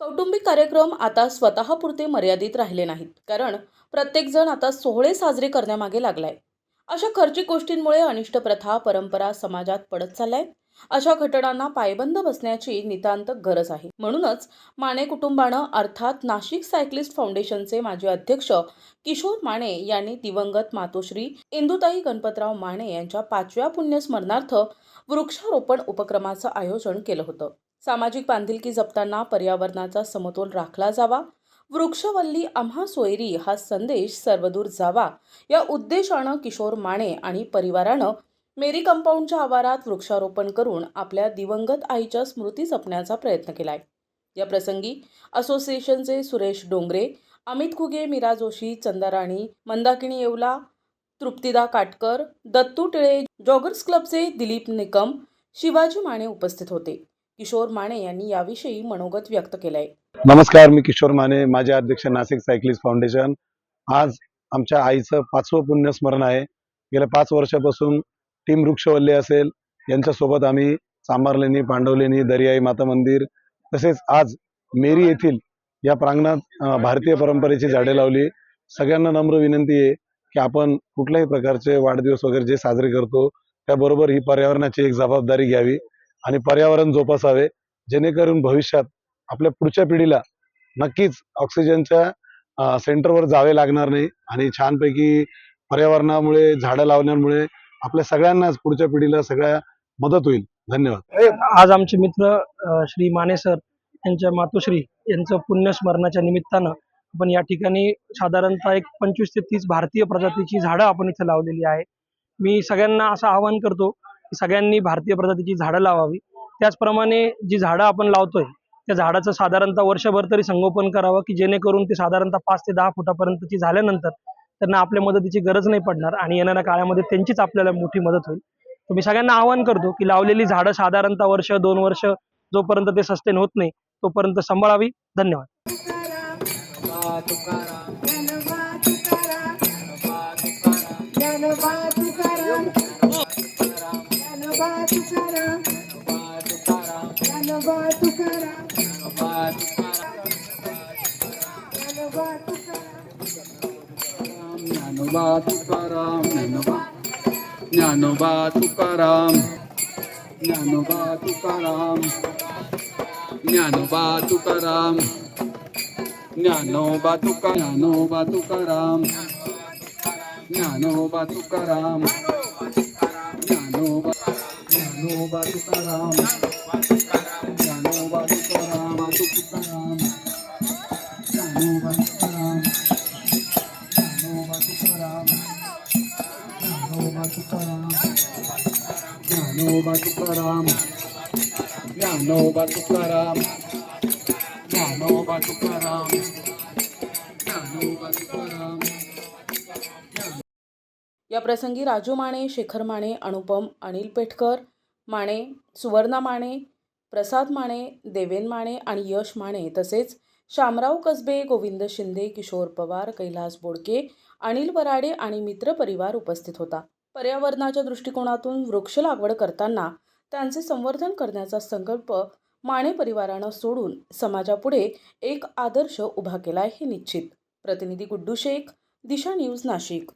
कौटुंबिक कार्यक्रम आता स्वतःपुरते मर्यादित राहिले नाहीत. कारण प्रत्येकजण आता सोहळे साजरे करण्यामागे लागलाय. अशा खर्चिक गोष्टींमुळे अनिष्ट प्रथा परंपरा समाजात पडत चालल्या आहेत अशा घटनांना पायबंद बसण्याची नितांत गरज आहे. म्हणूनच माने कुटुंबानं अर्थात नाशिक सायक्लिस्ट फाउंडेशनचे माजी अध्यक्ष किशोर माने यांनी दिवंगत मातोश्री इंदुताई गणपतराव माने यांच्या पाचव्या पुण्यस्मरणार्थ वृक्षारोपण उपक्रमाचं आयोजन केलं होतं. सामाजिक बांधिलकी जपताना पर्यावरणाचा समतोल राखला जावा वृक्षवल्ली आम्हा सोयरी हा संदेश सर्वदूर जावा. या उद्देशानं किशोर माने आणि परिवारानं मेरी कंपाऊंडच्या आवारात वृक्षारोपण करून आपल्या दिवंगत आईच्या स्मृती जपण्याचा प्रयत्न केलाय. या प्रसंगी असोसिएशनचे सुरेश डोंगरे अमित खुगे मीरा जोशी चंदाराणी मंदाकिणी येवला तृप्तिदा काटकर दत्तू टिळे जॉगर्स क्लबचे दिलीप निकम शिवाजी माने उपस्थित होते. किशोर माने यांनी याविषयी मनोगत व्यक्त केलंय. नमस्कार मी किशोर माने माझे अध्यक्ष नाशिक सायकलिस्ट फाउंडेशन. आज आमच्या आईचं पाचवं पुण्यस्मरण आहे. गेल्या पाच वर्षापासून टीम वृक्षवल्ले असेल. यांच्यासोबत आम्ही चांभारलेणी पांडवलेणी दर्याई माता मंदिर तसेच आज मेरी येथील या प्रांगणात भारतीय परंपरेची झाडे लावली. सगळ्यांना नम्र विनंती आहे की आपण कुठल्याही प्रकारचे वाढदिवस वगैरे जे साजरे करतो त्याबरोबर ही पर्यावरणाची एक जबाबदारी घ्यावी. आणि पर्यावरण जोपासावे जेणेकरून भविष्यात आपल्या पुढच्या पिढीला नक्कीच ऑक्सिजनच्या सेंटरवर जावे लागणार नाही आणि छानपैकी पर्यावरणामुळे झाडं लावण्यामुळे आपल्या सगळ्यांनाच पुढच्या पिढीला सगळ्या मदत होईल. धन्यवाद. आज आमचे मित्र श्री माने सर यांच्या मातोश्री यांचं पुण्यस्मरणाच्या निमित्तानं आपण या ठिकाणी साधारणतः एक पंचवीस ते तीस भारतीय प्रजातीची झाडं आपण इथं लावलेली आहे मी सगळ्यांना असं आवाहन करतो सगळ्यांनी भारतीय प्रजातीची झाडं लावावी. त्याचप्रमाणे जी झाडं आपण लावतोय त्या झाडाचं साधारणतः वर्षभर तरी संगोपन करावं की जेणेकरून ते साधारणतः पाच ते दहा फुटापर्यंतची झाल्यानंतर त्यांना आपल्या मदतीची गरज नाही पडणार आणि येणाऱ्या काळामध्ये त्यांचीच आपल्याला मोठी मदत होईल. तर मी सगळ्यांना आवाहन करतो की लावलेली झाडं साधारणतः वर्ष दोन वर्ष जोपर्यंत ते सस्टेन होत नाही तोपर्यंत सांभाळावी. धन्यवाद. ज्ञानोबा तुकाराम ज्ञानोबा तुकाराम ज्ञानोबा तुकाराम ज्ञानोबा ज्ञानोबा तुकाराम ज्ञानोबा तुकाराम ज्ञानोबा तुकाराम ज्ञानोबा तुका ज्ञानोबा तुकाराम ज्ञानोबा तुकाराम ज्ञानोबा ज्ञानोबा तुकाराम तुकाराम तुकाराम तुकाराम तुकाराम तुकाराम ज्ञानोबा तुकाराम ज्ञानोबा तुकाराम ज्ञानोबा तुकाराम ज्ञानोबा तुकाराम या प्रसंगी राजू माने शेखर माने अनुपम अनिल पेठकर माने सुवर्णा माने प्रसाद माने देवेन माने आणि यश माने तसेच शामराव कसबे गोविंद शिंदे किशोर पवार कैलास बोडके अनिल वराडे आणि मित्रपरिवार उपस्थित होता. पर्यावरणाच्या दृष्टिकोनातून वृक्ष लागवड करताना त्यांचे संवर्धन करण्याचा संकल्प माने परिवारानं सोडून समाजापुढे एक आदर्श उभा केला हे निश्चित. प्रतिनिधी गुड्डू शेख दिशा न्यूज नाशिक.